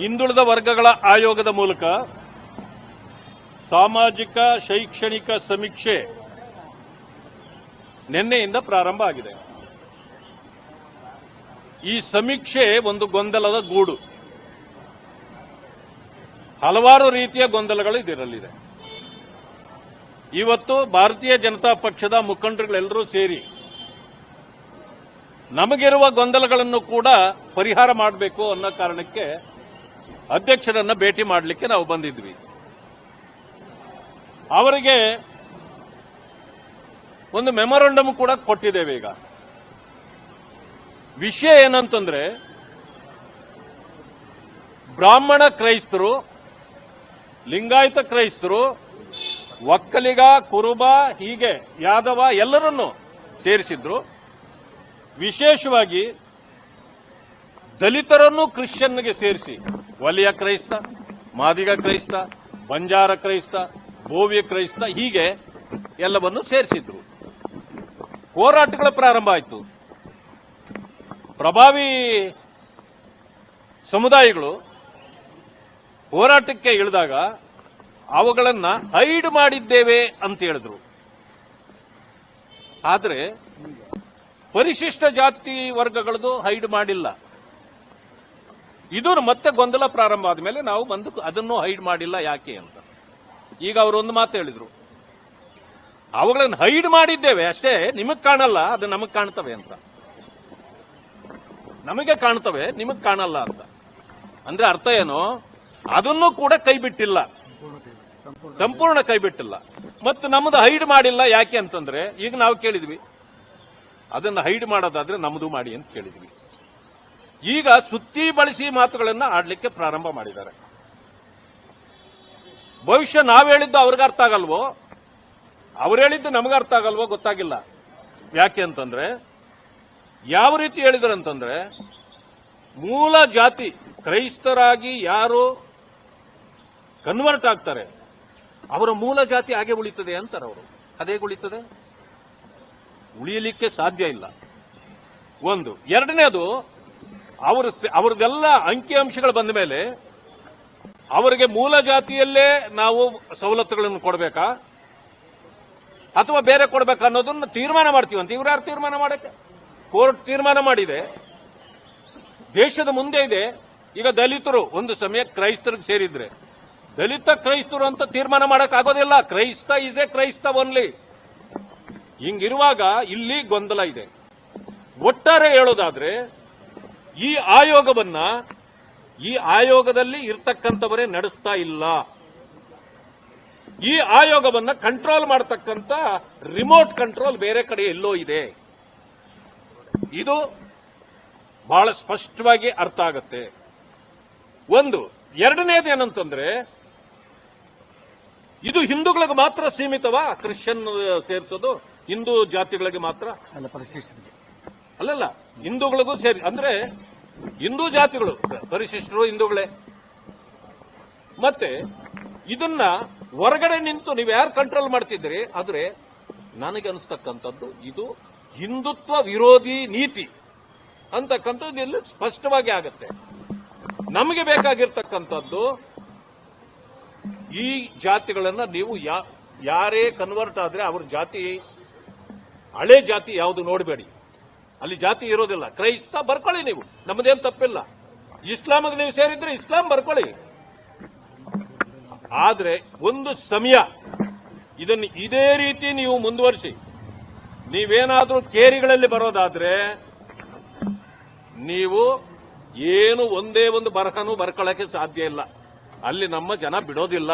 ಹಿಂದುಳಿದ ವರ್ಗಗಳ ಆಯೋಗದ ಮೂಲಕ ಸಾಮಾಜಿಕ ಶೈಕ್ಷಣಿಕ ಸಮೀಕ್ಷೆ ನಿನ್ನೆಯಿಂದ ಪ್ರಾರಂಭ ಆಗಿದೆ. ಈ ಸಮೀಕ್ಷೆ ಒಂದು ಗೊಂದಲದ ಗೂಡು. ಹಲವಾರು ರೀತಿಯ ಗೊಂದಲಗಳು ಇದರಲ್ಲಿದೆ. ಇವತ್ತು ಭಾರತೀಯ ಜನತಾ ಪಕ್ಷದ ಮುಖಂಡರುಗಳೆಲ್ಲರೂ ಸೇರಿ ನಮಗಿರುವ ಗೊಂದಲಗಳನ್ನು ಕೂಡ ಪರಿಹಾರ ಮಾಡಬೇಕು ಅನ್ನೋ ಕಾರಣಕ್ಕೆ ಅಧ್ಯಕ್ಷರನ್ನ ಭೇಟಿ ಮಾಡಲಿಕ್ಕೆ ನಾವು ಬಂದಿದ್ವಿ. ಅವರಿಗೆ ಒಂದು ಮೆಮೊರಂಡಮ್ ಕೂಡ ಕೊಟ್ಟಿದ್ದೇವೆ ಈಗ. ವಿಷಯ ಏನಂತಂದ್ರೆ, ಬ್ರಾಹ್ಮಣ ಕ್ರೈಸ್ತರು, ಲಿಂಗಾಯತ ಕ್ರೈಸ್ತರು, ಒಕ್ಕಲಿಗ, ಕುರುಬ, ಹೀಗೆ ಯಾದವ ಎಲ್ಲರನ್ನು ಸೇರಿಸಿದ್ರು. ವಿಶೇಷವಾಗಿ ದಲಿತರನ್ನು ಕ್ರಿಶ್ಚಿಯನ್ಗೆ ಸೇರಿಸಿ. ವಲಯ ಕ್ರೈಸ್ತ, ಮಾದಿಗ ಕ್ರೈಸ್ತ, ಬಂಜಾರ ಕ್ರೈಸ್ತ, ಭೋವ್ಯ ಕ್ರೈಸ್ತ, ಹೀಗೆ ಎಲ್ಲವನ್ನು ಸೇರಿಸಿದ್ರು. ಹೋರಾಟಗಳ ಪ್ರಾರಂಭ ಆಯಿತು. ಪ್ರಭಾವಿ ಸಮುದಾಯಗಳು ಹೋರಾಟಕ್ಕೆ ಇಳಿದಾಗ ಅವುಗಳನ್ನ ಹೈಡ್ ಮಾಡಿದ್ದೇವೆ ಅಂತ ಹೇಳಿದ್ರು. ಆದರೆ ಪರಿಶಿಷ್ಟ ಜಾತಿ ವರ್ಗಗಳದು ಹೈಡ್ ಮಾಡಿಲ್ಲ. ಇದು ಮತ್ತೆ ಗೊಂದಲ ಪ್ರಾರಂಭ ಆದ್ಮೇಲೆ ನಾವು ಬಂದು ಅದನ್ನು ಹೈಡ್ ಮಾಡಿಲ್ಲ ಯಾಕೆ ಅಂತ. ಈಗ ಅವರು ಒಂದು ಮಾತು ಹೇಳಿದ್ರು. ಅವುಗಳನ್ನು ಹೈಡ್ ಮಾಡಿದ್ದೇವೆ ಅಷ್ಟೇ, ನಿಮಗ್ ಕಾಣಲ್ಲ, ಅದು ನಮಗ್ ಕಾಣ್ತವೆ ಅಂತ. ನಮಗೆ ಕಾಣ್ತವೆ, ನಿಮಗ್ ಕಾಣಲ್ಲ ಅಂತ. ಅಂದ್ರೆ ಅರ್ಥ ಏನು? ಅದನ್ನು ಕೂಡ ಕೈ ಬಿಟ್ಟಿಲ್ಲ. ಸಂಪೂರ್ಣ ಕೈ ಬಿಟ್ಟಿಲ್ಲ. ಮತ್ತು ನಮ್ಮದು ಹೈಡ್ ಮಾಡಿಲ್ಲ ಯಾಕೆ ಅಂತಂದ್ರೆ, ಈಗ ನಾವು ಕೇಳಿದ್ವಿ. ಅದನ್ನ ಹೈಡ್ ಮಾಡೋದಾದ್ರೆ ನಮ್ಮದು ಮಾಡಿ ಅಂತ ಕೇಳಿದ್ವಿ. ಈಗ ಸುತ್ತಿ ಬಳಸಿ ಮಾತುಗಳನ್ನ ಆಡ್ಲಿಕ್ಕೆ ಪ್ರಾರಂಭ ಮಾಡಿದ್ದಾರೆ. ಭವಿಷ್ಯ ನಾವು ಹೇಳಿದ್ದು ಅವ್ರಿಗೆ ಅರ್ಥ ಆಗಲ್ವೋ? ಅವ್ರು ಹೇಳಿದ್ದು ನಮಗೆ ಅರ್ಥ ಆಗಲ್ವೋ ಗೊತ್ತಾಗಿಲ್ಲ. ಯಾಕೆ ಅಂತಂದ್ರೆ, ಯಾವ ರೀತಿ ಹೇಳಿದ್ರು ಅಂತಂದ್ರೆ, ಮೂಲ ಜಾತಿ, ಕ್ರೈಸ್ತರಾಗಿ ಯಾರು ಕನ್ವರ್ಟ್ ಆಗ್ತಾರೆ, ಅವರ ಮೂಲ ಜಾತಿ ಹಾಗೆ ಉಳಿತದೆ ಅಂತಾರೆ ಅವರು. ಅದೇ ಉಳಿತದೆ? ಉಳಿಯಲಿಕ್ಕೆ ಸಾಧ್ಯ ಇಲ್ಲ. ಒಂದು. ಎರಡನೇದು ಅವರು ಅವ್ರದ್ದೆಲ್ಲ ಅಂಕಿಅಂಶಗಳು ಬಂದ ಮೇಲೆ ಅವರಿಗೆ ಮೂಲ ಜಾತಿಯಲ್ಲೇ ನಾವು ಸವಲತ್ತುಗಳನ್ನು ಕೊಡಬೇಕಾ? ಅಥವಾ ಬೇರೆ ಕೊಡಬೇಕಾ ಅನ್ನೋದನ್ನ ತೀರ್ಮಾನ ಮಾಡ್ತೀವಂತ ಇವ್ರು ಯಾರು ತೀರ್ಮಾನ ಮಾಡಕ್ಕೆ? ಕೋರ್ಟ್ ತೀರ್ಮಾನ ಮಾಡಿದೆ. ದೇಶದ ಮುಂದೆ ಇದೆ. ಈಗ ದಲಿತರು ಒಂದು ಸಮಯ ಕ್ರೈಸ್ತರಿಗೆ ಸೇರಿದ್ರೆ. ದಲಿತ ಕ್ರೈಸ್ತರು ಅಂತ ತೀರ್ಮಾನ ಆಗೋದಿಲ್ಲ. ಕ್ರೈಸ್ತ ಇಸ್ ಎ ಕ್ರೈಸ್ತ ಓನ್ಲಿ ಹಿಂಗಿರುವಾಗ ಇಲ್ಲಿ ಗೊಂದಲ ಇದೆ. ಒಟ್ಟಾರೆ ಹೇಳೋದಾದ್ರೆ ಈ ಆಯೋಗವನ್ನ ಈ ಆಯೋಗದಲ್ಲಿ ಇರ್ತಕ್ಕಂಥವರೇ ನಡೆಸ್ತಾ ಇಲ್ಲ. ಈ ಆಯೋಗವನ್ನ ಕಂಟ್ರೋಲ್ ಮಾಡತಕ್ಕಂತ ರಿಮೋಟ್ ಕಂಟ್ರೋಲ್ ಬೇರೆ ಕಡೆ ಎಲ್ಲೋ ಇದೆ. ಇದು ಬಹಳ ಸ್ಪಷ್ಟವಾಗಿ ಅರ್ಥ ಆಗತ್ತೆ. ಒಂದು ಎರಡನೇದು ಏನಂತಂದ್ರೆ ಇದು ಹಿಂದೂಗಳಿಗೆ ಮಾತ್ರ ಸೀಮಿತವಾ? ಕ್ರಿಶ್ಚಿಯನ್ ಸೇರಿಸೋದು ಹಿಂದೂ ಜಾತಿಗಳಿಗೆ ಮಾತ್ರ? ಅಲ್ಲ ಅಲ್ಲಲ್ಲ ಹಿಂದೂಗಳಿಗೂ ಸೇರಿ ಅಂದ್ರೆ ಹಿಂದೂ ಜಾತಿಗಳು, ಪರಿಶಿಷ್ಟರು, ಹಿಂದೂಗಳೇ. ಮತ್ತೆ ಇದನ್ನ ಹೊರಗಡೆ ನಿಂತು ನೀವು ಯಾರು ಕಂಟ್ರೋಲ್ ಮಾಡ್ತಿದ್ರಿ ಆದ್ರೆ ನನಗೆ ಅನಿಸ್ತಕ್ಕಂಥದ್ದು ಇದು ಹಿಂದುತ್ವ ವಿರೋಧಿ ನೀತಿ ಅಂತಕ್ಕಂಥದ್ದು ಇಲ್ಲಿ ಸ್ಪಷ್ಟವಾಗಿ ಆಗುತ್ತೆ. ನಮಗೆ ಬೇಕಾಗಿರ್ತಕ್ಕಂಥದ್ದು ಈ ಜಾತಿಗಳನ್ನ ನೀವು ಯಾರೇ ಕನ್ವರ್ಟ್ ಆದ್ರೆ ಅವ್ರ ಜಾತಿ, ಹಳೆ ಜಾತಿ ಯಾವುದು ನೋಡಬೇಡಿ. ಅಲ್ಲಿ ಜಾತಿ ಇರೋದಿಲ್ಲ. ಕ್ರೈಸ್ತ ಬರ್ಕೊಳ್ಳಿ ನೀವು. ನಮ್ಮದೇನು ತಪ್ಪಿಲ್ಲ. ಇಸ್ಲಾಮಿಗೆ ನೀವು ಸೇರಿದ್ರೆ ಇಸ್ಲಾಂ ಬರ್ಕೊಳ್ಳಿ. ಆದ್ರೆ ಒಂದು ಸಮಯ. ಇದನ್ನು ಇದೇ ರೀತಿ ನೀವು ಮುಂದುವರಿಸಿ. ನೀವೇನಾದ್ರೂ ಕೇರಿಗಳಲ್ಲಿ ಬರೋದಾದ್ರೆ ನೀವು ಏನು ಒಂದೇ ಒಂದು ಬರಹನೂ ಬರ್ಕೊಳ್ಳಕ್ಕೆ ಸಾಧ್ಯ ಇಲ್ಲ. ಅಲ್ಲಿ ನಮ್ಮ ಜನ ಬಿಡೋದಿಲ್ಲ.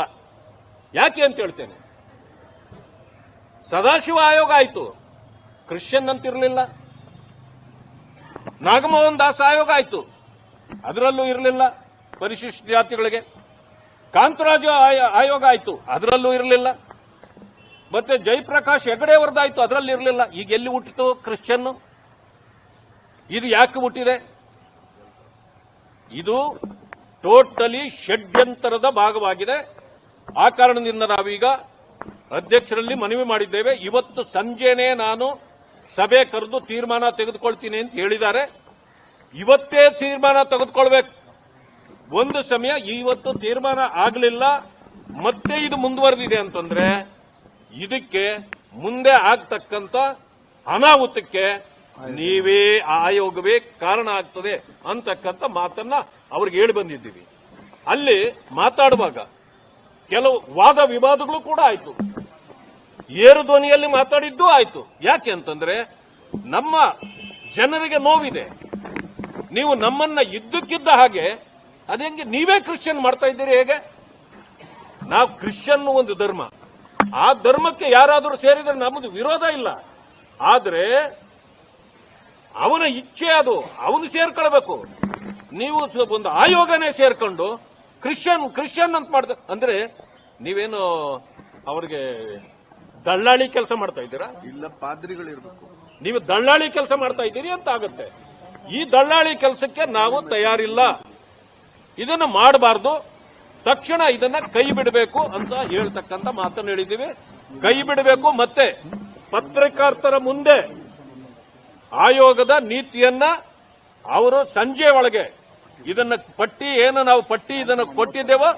ಯಾಕೆ ಅಂತ ಹೇಳ್ತೇನೆ. ಸದಾಶಿವ ಆಯೋಗ ಆಯ್ತು. ಕ್ರಿಶ್ಚಿಯನ್ ಅಂತಿರಲಿಲ್ಲ. ನಾಗಮೋಹನ್ ದಾಸ್ ಆಯೋಗ ಆಯ್ತು. ಅದರಲ್ಲೂ ಇರಲಿಲ್ಲ ಪರಿಶಿಷ್ಟ ಜಾತಿಗಳಿಗೆ. ಕಾಂತರಾಜು ಆಯ- ಆಯೋಗ ಆಯ್ತು, ಅದರಲ್ಲೂ ಇರಲಿಲ್ಲ. ಮತ್ತೆ ಜಯಪ್ರಕಾಶ್ ಹೆಗಡೆ ಅವರದಾಯ್ತು ಅದರಲ್ಲಿ ಇರಲಿಲ್ಲ. ಈಗ ಎಲ್ಲಿ ಹುಟ್ಟಿತು ಕ್ರಿಶ್ಚಿಯನ್ ಇದು ಯಾಕೆ ಹುಟ್ಟಿದೆ? ಇದು ಟೋಟಲಿ ಷಡ್ಯಂತರದ ಭಾಗವಾಗಿದೆ. ಆ ಕಾರಣದಿಂದ ನಾವೀಗ ಅಧ್ಯಕ್ಷರಲ್ಲಿ ಮನವಿ ಮಾಡಿದ್ದೇವೆ. ಇವತ್ತು ಸಂಜೆನೇ ನಾನು ಸಭೆ ಕರೆದು ತೀರ್ಮಾನ ತೆಗೆದುಕೊಳ್ತೀನಿ ಅಂತ ಹೇಳಿದ್ದಾರೆ. ಇವತ್ತೇ ತೀರ್ಮಾನ ತೆಗೆದುಕೊಳ್ಬೇಕು. ಒಂದು ಸಮಯ ಇವತ್ತು ತೀರ್ಮಾನ ಆಗಲಿಲ್ಲ. ಮತ್ತೆ ಇದು ಮುಂದುವರೆದಿದೆ ಅಂತಂದ್ರೆ ಇದಕ್ಕೆ ಮುಂದೆ ಆಗ್ತಕ್ಕಂತ ಅನಾಹುತಕ್ಕೆ ನೀವೇ ಆಯೋಗವೇ ಕಾರಣ ಆಗ್ತದೆ ಅಂತಕ್ಕಂಥ ಮಾತನ್ನ ಅವ್ರಿಗೆ ಹೇಳಿ ಬಂದಿದ್ದೀವಿ. ಅಲ್ಲಿ ಮಾತಾಡುವಾಗ ಕೆಲವು ವಾದ ವಿವಾದಗಳು ಕೂಡ ಆಯ್ತು. ಏರು ಧ್ವನಿಯಲ್ಲಿ ಮಾತಾಡಿದ್ದು ಆಯ್ತು. ಯಾಕೆ ಅಂತಂದ್ರೆ ನಮ್ಮ ಜನರಿಗೆ ನೋವಿದೆ. ನೀವು ನಮ್ಮನ್ನ ಇದ್ದಕ್ಕಿದ್ದ ಹಾಗೆ ಅದೇಂಗೆ ನೀವೇ ಕ್ರಿಶ್ಚಿಯನ್ ಮಾಡ್ತಾ ಇದ್ದೀರಿ ಹೇಗೆ? ನಾವು ಕ್ರಿಶ್ಚಿಯನ್ ಒಂದು ಧರ್ಮ. ಆ ಧರ್ಮಕ್ಕೆ ಯಾರಾದರೂ ಸೇರಿದ್ರೆ ನಮ್ಮದು ವಿರೋಧ ಇಲ್ಲ. ಆದ್ರೆ ಅವನ ಇಚ್ಛೆ ಅದು, ಅವನು ಸೇರ್ಕೊಳ್ಬೇಕು. ನೀವು ಒಂದು ಆಯೋಗನೇ ಸೇರ್ಕೊಂಡು, ಕ್ರಿಶ್ಚಿಯನ್ ಕ್ರಿಶ್ಚಿಯನ್ ಅಂತ ಮಾಡ್ದ, ಅಂದ್ರೆ ನೀವೇನು ಅವ್ರಿಗೆ ದಳ್ಳಾಳಿ ಕೆಲಸ ಮಾಡ್ತಾ ಇದ್ದೀರಾ? ಇಲ್ಲ ಪಾದ್ರಿಗಳಿರ್ಬೇಕು. ನೀವು ದಳ್ಳಾಳಿ ಕೆಲಸ ಮಾಡ್ತಾ ಇದ್ದೀರಿ ಅಂತ ಆಗುತ್ತೆ. ಈ ದಳ್ಳಾಳಿ ಕೆಲಸಕ್ಕೆ ನಾವು ತಯಾರಿಲ್ಲ. ಇದನ್ನು ಮಾಡಬಾರ್ದು. ತಕ್ಷಣ ಇದನ್ನ ಕೈ ಬಿಡಬೇಕು ಅಂತ ಹೇಳ್ತಕ್ಕಂಥ ಮಾತನ್ನು ಹೇಳಿದ್ದೀವಿ. ಕೈ ಬಿಡಬೇಕು ಮತ್ತೆ ಪತ್ರಕರ್ತರ ಮುಂದೆ ಆಯೋಗದ ನೀತಿಯನ್ನ ಅವರು ಸಂಜೆ ಒಳಗೆ ಇದನ್ನ ಪಟ್ಟಿ ಏನು ನಾವು ಪಟ್ಟಿ ಇದನ್ನು ಕೊಟ್ಟಿದ್ದೇವೋ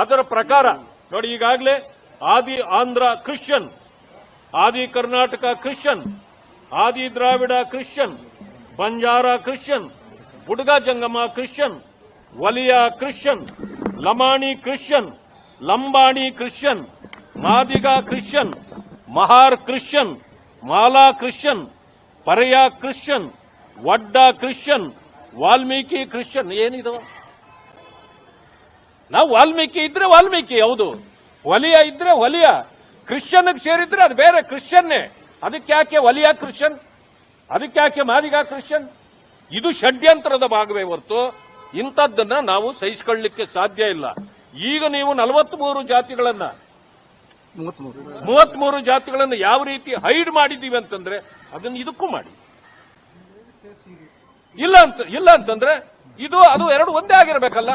ಅದರ ಪ್ರಕಾರ. ನೋಡಿ ಈಗಾಗಲೇ ಆದಿ Andhra Christian, Adi Karnataka Christian, Adi Dravida Christian, Banjara Christian, Budga Jangama Christian, Valiya Christian, Lamani Christian, Lambani Christian, Madiga Christian, Mahar Christian, Mala Christian, Paraya Christian, Vadda Christian, Valmiki Christian ಏನಿದವ? ನಾವು ವಾಲ್ಮೀಕಿ ಇದ್ರೆ ವಾಲ್ಮೀಕಿ, ಹೌದು. ವಲಿಯ ಇದ್ರೆ ವಲಿಯ ಕ್ರಿಶ್ಚಿಯನ್ ಸೇರಿದ್ರೆ ಅದು ಬೇರೆ ಕ್ರಿಶ್ಚಿಯನ್ನೇ. ಅದಕ್ಕೆ ಯಾಕೆ ವಲಿಯ Christian? ಅದಕ್ಕೆ ಯಾಕೆ ಮಾದಿಗ ಕ್ರಿಶ್ಚಿಯನ್? ಇದು ಷಡ್ಯಂತ್ರದ ಭಾಗವೇ ಹೊರತು ಇಂಥದ್ದನ್ನ ನಾವು ಸಹಿಸಿಕೊಳ್ಳಲಿಕ್ಕೆ ಸಾಧ್ಯ ಇಲ್ಲ. ಈಗ ನೀವು ನಲವತ್ಮೂರು ಜಾತಿಗಳನ್ನ, ಮೂವತ್ಮೂರು ಜಾತಿಗಳನ್ನು ಯಾವ ರೀತಿ ಹೈಡ್ ಮಾಡಿದ್ದೀವಿ ಅಂತಂದ್ರೆ ಅದನ್ನು ಇದಕ್ಕೂ ಮಾಡಿ. ಇಲ್ಲ ಅಂತ, ಇಲ್ಲ ಅಂತಂದ್ರೆ ಇದು, ಅದು ಎರಡು ಒಂದೇ ಆಗಿರ್ಬೇಕಲ್ಲ.